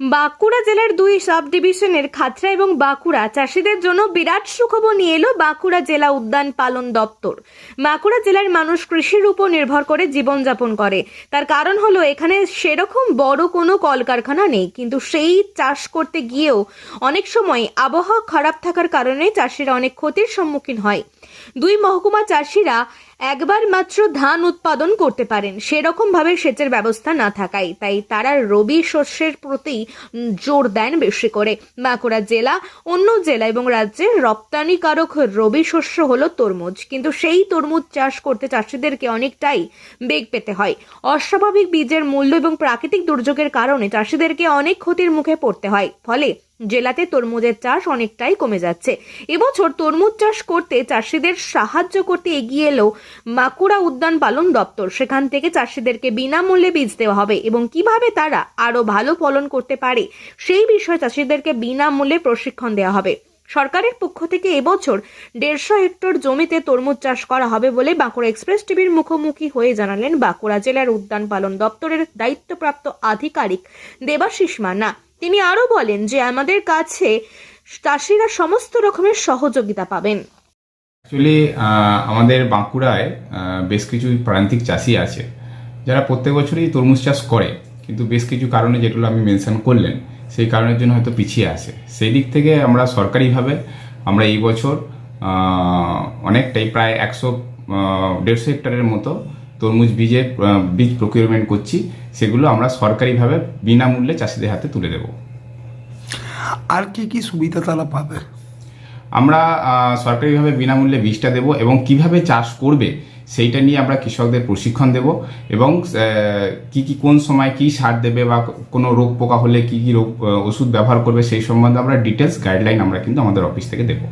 বাঁকুড়া জেলার দুই সাব ডিভিশনের খাতরা এবং বাঁকুড়া চাষিদের জন্য বিরাট সুখবর নিয়ে এলো বাঁকুড়া জেলা উদ্যান পালন দপ্তর। বাঁকুড়া জেলার মানুষ কৃষির উপর নির্ভর করে জীবনযাপন করে। তার কারণ হলো, এখানে সেরকম বড় কোনো কলকারখানা নেই। কিন্তু সেই চাষ করতে গিয়েও অনেক সময় আবহাওয়া খারাপ থাকার কারণে চাষিরা অনেক ক্ষতির সম্মুখীন হয়। দুই মহকুমা চাষিরা একবার মাত্র ধান উৎপাদন করতে পারেন। সেরকম ভাবে সেচের ব্যবস্থা না থাকায়। তাই তারা রবি শস্যের প্রতি জোর দেন বেশি করে। বাঁকুড়া জেলা, অন্য জেলা এবং রাজ্যের রপ্তানিকারক রবি শস্য হলো তরমুজ। কিন্তু সেই তরমুজ চাষ করতে চাষিদেরকে অনেকটাই বেগ পেতে হয়। অস্বাভাবিক বীজের মূল্য এবং প্রাকৃতিক দুর্যোগের কারণে চাষিদেরকে অনেক ক্ষতির মুখে পড়তে হয়। ফলে জেলাতে তরমুজের চাষ অনেকটাই কমে যাচ্ছে। এবছর তরমুজ চাষ করতে চাষিদের সাহায্য করতে এগিয়ে এলো বাঁকুড়া উদ্যান পালন দপ্তর। সেখান থেকে চাষিদেরকে বিনামূল্যে বীজ দেওয়া হবে এবং কীভাবে তারা আরও ভালো ফলন করতে পারে সেই বিষয়ে চাষিদেরকে বিনামূল্যে প্রশিক্ষণ দেওয়া হবে। সরকারের পক্ষ থেকে এবছর দেড়শো হেক্টর জমিতে তরমুজ চাষ করা হবে বলে বাঁকুড়া এক্সপ্রেস টিভির মুখোমুখি হয়ে জানালেন বাঁকুড়া জেলার উদ্যান পালন দপ্তরের দায়িত্বপ্রাপ্ত আধিকারিক দেবাশিস মান্না। তিনি আরও বলেন যে আমাদের কাছে চাষিরা সমস্ত রকমের সহযোগিতা পাবেন। অ্যাকচুয়ালি আমাদের বাঁকুড়ায় বেশ কিছু প্রান্তিক চাষি আছে, যারা প্রত্যেক বছরই তরমুজ চাষ করে। কিন্তু বেশ কিছু কারণে যেগুলো আমি মেনশন করলেন, সেই কারণের জন্য হয়তো পিছিয়ে আসে সেই দিক থেকে আমরা সরকারিভাবে আমরা এই বছর অনেকটাই প্রায় একশো দেড়শো হেক্টরের মতো তরমুজ বীজের বীজ প্রকিউরমেন্ট করছি সেগুলো আমরা সরকারিভাবে বিনামূল্যে চাষিদের হাতে তুলে দেবো। আর কি কি সুবিধা তারা পাবে? আমরা সরকারিভাবে বিনামূল্যে বীজটা দেব এবং কীভাবে চাষ করবে সেইটা নিয়ে আমরা কৃষকদের প্রশিক্ষণ দেব এবং কি কি কোন সময় কি সার দেবে বা কোনো রোগ পোকা হলে কি কি রোগ ওষুধ ব্যবহার করবে সেই সম্বন্ধে আমরা ডিটেলস গাইডলাইন আমরা কিন্তু আমাদের অফিস থেকে দেবো।